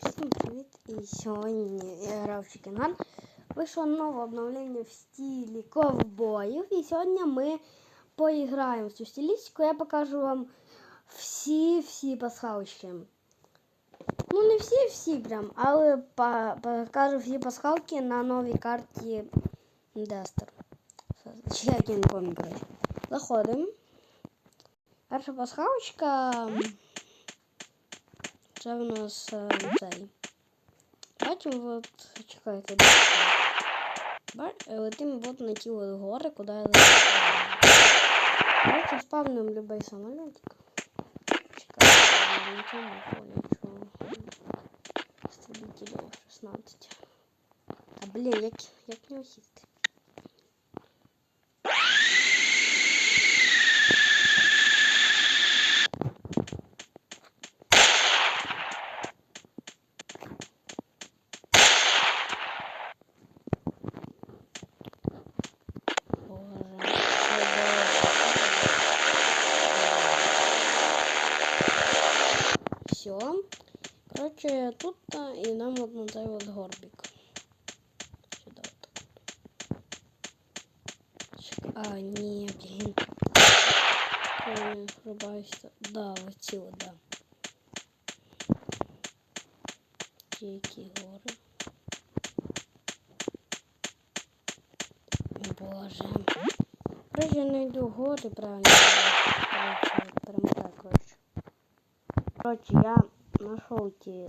Всім привіт! І сьогодні я грав в Чікенган. Вийшло нове обновлення в стилі ковбоїв. І сьогодні ми поіграємо в цю стилістику. Я покажу вам всі-всі пасхалки. Ну, не всі-всі прям, але по- покажу всі пасхалки на новій карті Дестер. Чи як я не пам'ятаю. коротше. Заходимо. Перша пасхалочка. Це в нас е, цей. Бачимо, от, чекайте, де це? Ба- е, летимо от на ті от гори, куди я летів. Короче, спавним любий самолітик. Чекайте, на цьому полечу. Стрілителів 16. А блін, як, як не сісти? Короче, тут а, и нам вот на цей вот горбик. Сюда вот так. Чек- А, не, блин. Ой, Врубайся. Да, вот ці вот, да. Які гори. Боже. Короче, я найду гори, правильно. Короче, прям так, короче. Короче, я нашел ті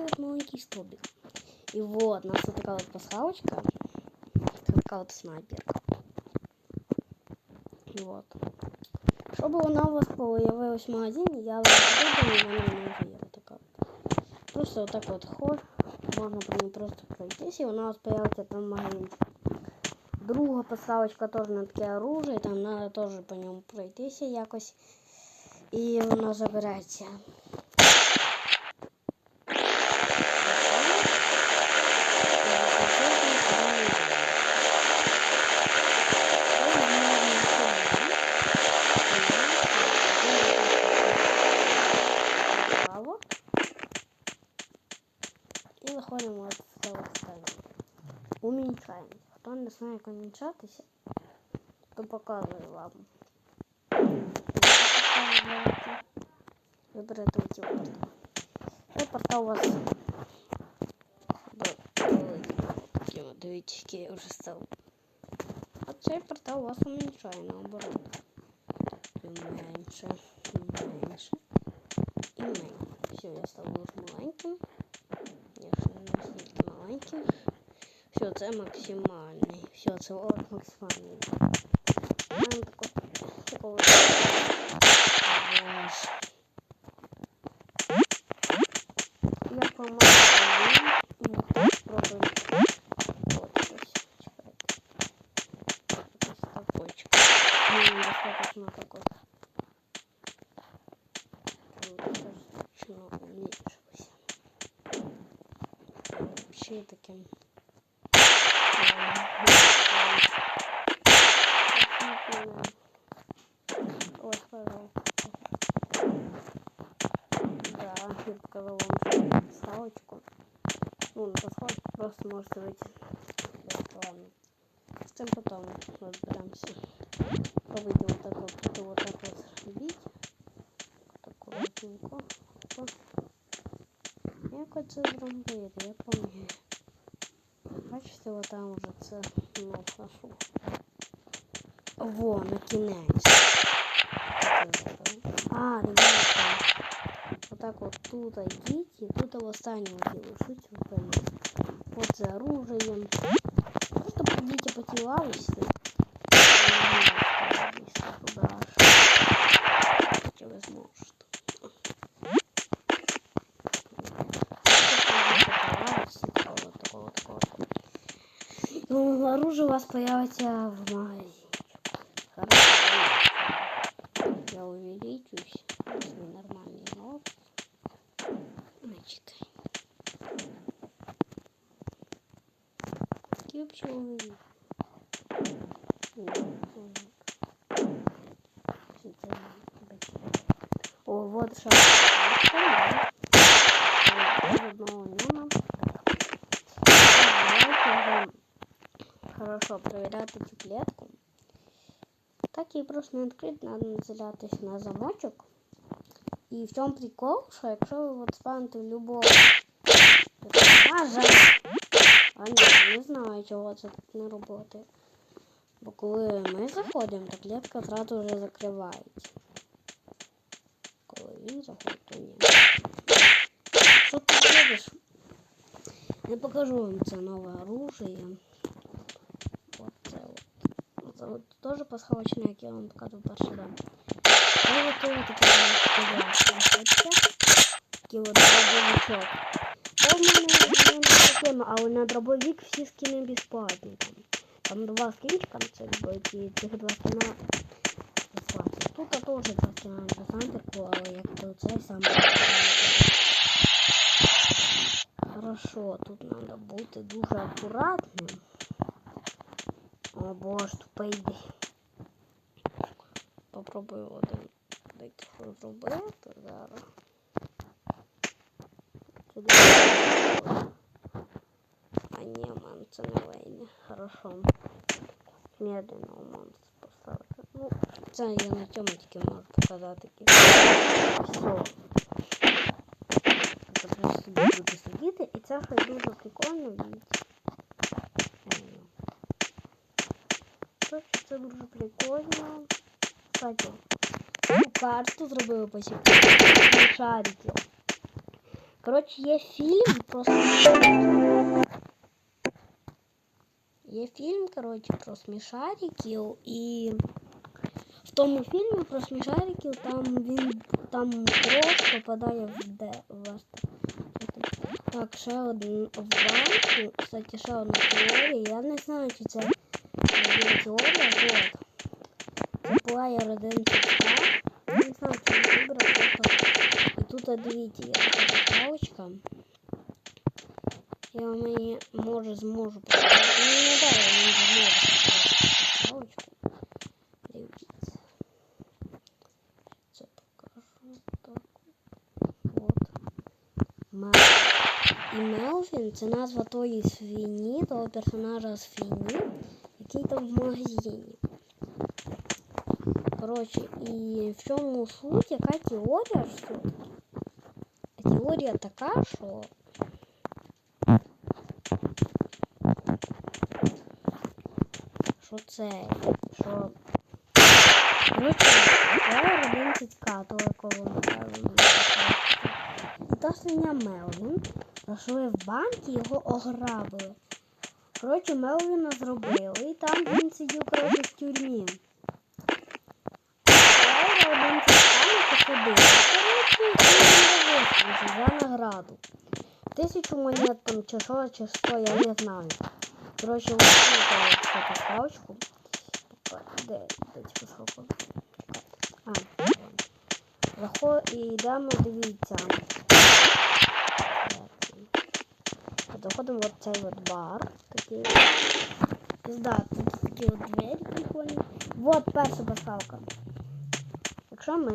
вот маленький столбик. И вот, у нас вот такая вот пасхалочка. Такая вот снайперка. Вот. Вона у вас появилась в магазині, я вам буду, і вона не вже є така. Просто отак от ход, можна по ній просто пройтись, і вона у вас появиться там в магазині. Друга поставочка теж на таке оружие, там треба теж по ньому пройтися якось. І воно забереться. Хто не знає, як умінчатися, то показую вам. Виберете оці от. Цей портал у вас до- великий. От, Дивіться, який я вже став. А цей портал у вас умінчає наоборот. І менше, і менше, і менше. Все, я став дуже маленьким. Я ще не настільки маленьким. Все, це максимальний. Все, це от максимальний. Таку, такого. Боже. Я помогу. Вот щось. Чекайте. Стопочок. Мені достаточно так от. Достаточно уменьшилось. Вообще таким. Ой, пожалуйста. Да, я показал вам ставочку. Ну, на подходку просто можете выйти. Ладно. С тем потом разберемся. Попробуйте вот так вот, это вот так вот бить. Так аккуратненько. Опа. Як оце зробити, я пам'ятаю. Бачите, вот там уже це ну, нашу. Во, на кінець. А. Вот так вот тут идите, и тут в останнем делаю. Шуть вы Вот за оружием. Просто придите по телам и все. Туда аж. Что вы сможете. Ну, оружие у вас появится в магазине. чоловік. Ні, чоловік. Чи це бачите? О, вот ще. одного нема. Давайте вже хорошо проверяти цю клетку. Так її просто не відкрити, треба націлятись на замочок. І в чому прикол, що якщо ви от спаните в любого персонажа, а ні, не знаю, чого це так не працює. Бо коли ми заходимо, то клетка одразу вже закривається. Коли він заходить, то ні. Що ти робиш? Я покажу вам це нове оружие. Вот це от. Це от теж пасхалочне, як я вам показував перший день. Я готую такі Такий от Та в мене не система, але на дробовик всі скини безплатні. Там, там два скінчика на це і цих два скіна безплатні. Тут теж два скіна на десантику, але як то цей саме. Хорошо, тут надо бути дуже акуратним. О боже, тупий йди. Попробую один що зробити зараз. Туди. А ні, ман, це не вийде. Хорошо. Медленно монстр поставити. Ну, це я на цьому тільки можу показати. Все. Це просто собі буду сидіти, і це щось дуже прикольно дивіться. Короче, це дуже прикольно. Кстати, цю карту зробили по шарики. Коротше, є фільм про Є фільм, коротше, про смішариків і в тому фільмі про смішариків там він там крос попадає в де в Так, ще один в банку. Кстати, ще одна теорія. Я не знаю, чи це теорія. Вот. Це плеєр 1 Не знаю, чи він вибрав просто. І тут дивіться, є така паличка. Я вам її може зможу показати. Ну, не даю, я не зможу паличку. Дивіться. Це покажу. Так. Вот. Мелвін. І Мелвін це назва тої свині, того персонажа свині, який там в магазині. Коротше, і в чому суть, яка теорія що? Теорія така, що що це, що коротше, я 11к, то якого ми та свиня Мелвін зайшли в банк і його ограбили. Коротше, Мелвіна зробили, і там він сидів, коротше, в тюрмі. Я один посадив. Коротше, награду. Тисячу монет там чи що, я не знаю. Коротше, ось цю пасхалочку. Де, де цю пасхалку? А, Заход і йдемо, дивіться. Заходимо в цей от бар. Такий. Да, тут такі от двері прикольні. Вот перша пасхалка. Якщо ми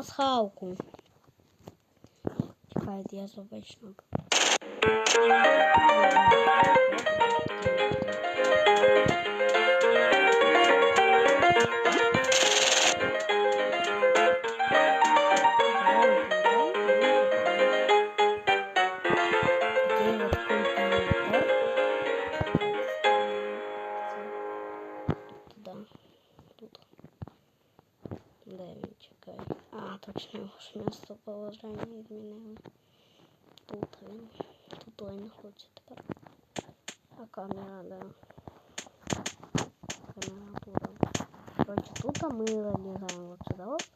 цю пасхалку. Чекайте, я звично. точно положення змінили. Тут він. Тут він хоче тепер. А камера, да. Камера тут. Короче, тут ми залізаємо вот сюда. Вот.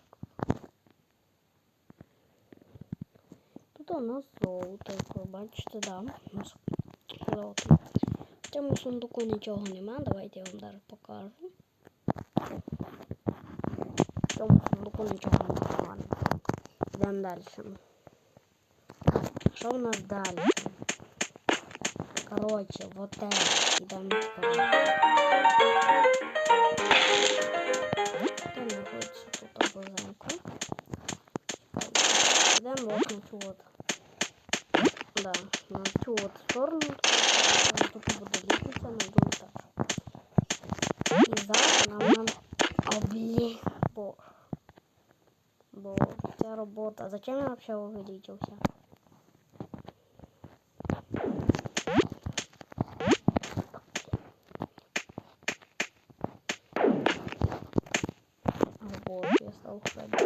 Тут у нас золото, як ви бачите, да. У нас золото. В цьому сундуку нічого нема, давайте я вам даже покажу. цьому сундуку нічого не погано. Йдемо далі. Що в нас далі? Коротше, вот это. Йдемо вперед. Де знаходиться тут обоземка? Йдемо вот на цю от. Да, на цю от сторону. Там Тут буде лісниця на вообще увеличился? Вот, я стал ходить.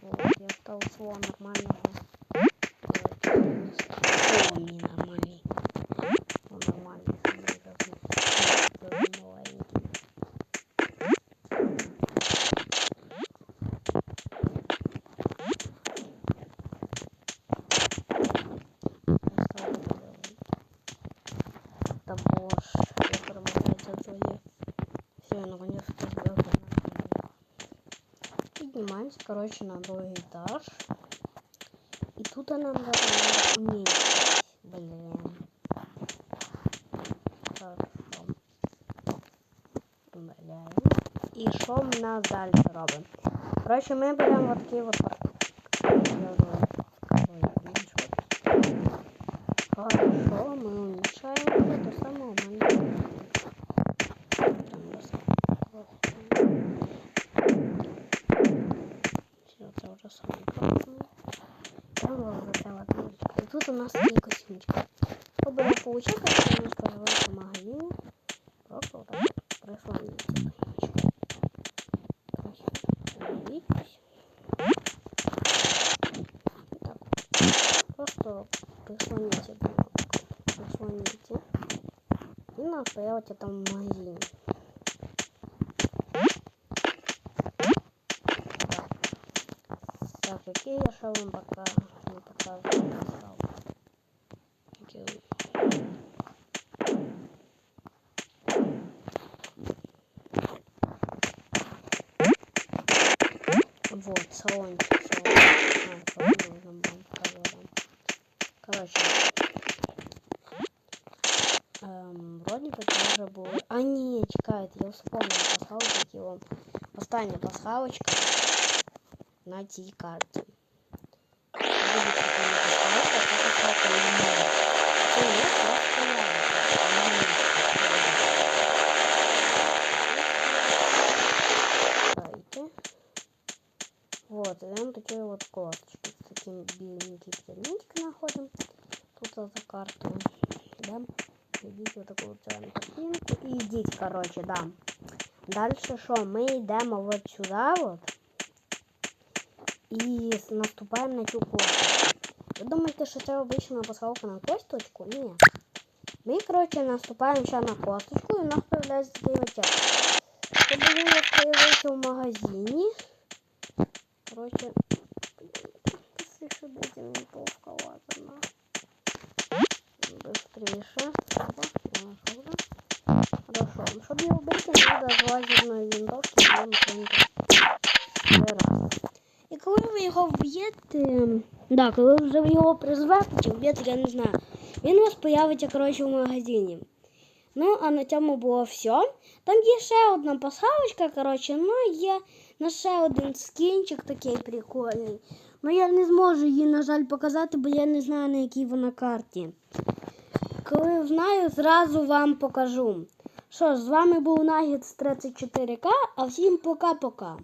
Вот, я стал свого нормального. О, не нормальный. Он нормальный. он даже- даже маленький. Я стал делать. Да боже, я перемотать отзывы. Все, я наконец-то сделал. Поднимаемся, короче, на другой этаж. И тут нам надо уменьшить. Блин. Хорошо. Блин. І що ми нас далі робимо? Коротше, ми беремо от такий от Живу в магазине. Просто вот так прислоните костюмчик. Короче, видите? Так. Просто прислоните прислоните. И настояйте там в магазине. Так, какие я вам пока не показывал. писал. Какие- Вот, салончик, салон. А. Короче. Ем, вроде бы тоже было. А, не, чекайте, я вспомнил пасхалки вам. Остання пасхалочка на цій Вот, и вот косточки с таким беленьким предметик находим. Тут за карту. Да? Идите вот такую вот картинку. И идите, короче, да. Дальше що? Ми йдемо от сюди от. І с- наступаємо на цю косточку. Ви думаєте, що це обична пасхалка на косточку? Ні. Ми, коротше, наступаємо ще на косточку і у нас появляється такий очок. Це було в магазині. Коротше, быстріше дайте мені повкалазано. Быстріше. Опа, я нашел, да? Хорошо. Ну, Щоб його вбити, треба з лазерної винтовки будемо раз. І коли ви його вб'єте, да, коли вже ви його призвете чи вб'єте, я не знаю, він у вас появиться, коротше, в магазині. Ну, а на цьому було все. Там є ще одна пасхалочка, коротше, ну є на ще один скінчик такий прикольний. Ну я не зможу її, на жаль, показати, бо я не знаю, на якій вона карті. Коли знаю, зразу вам покажу. Що ж, з вами був Нагіц 34К, а всім пока-пока.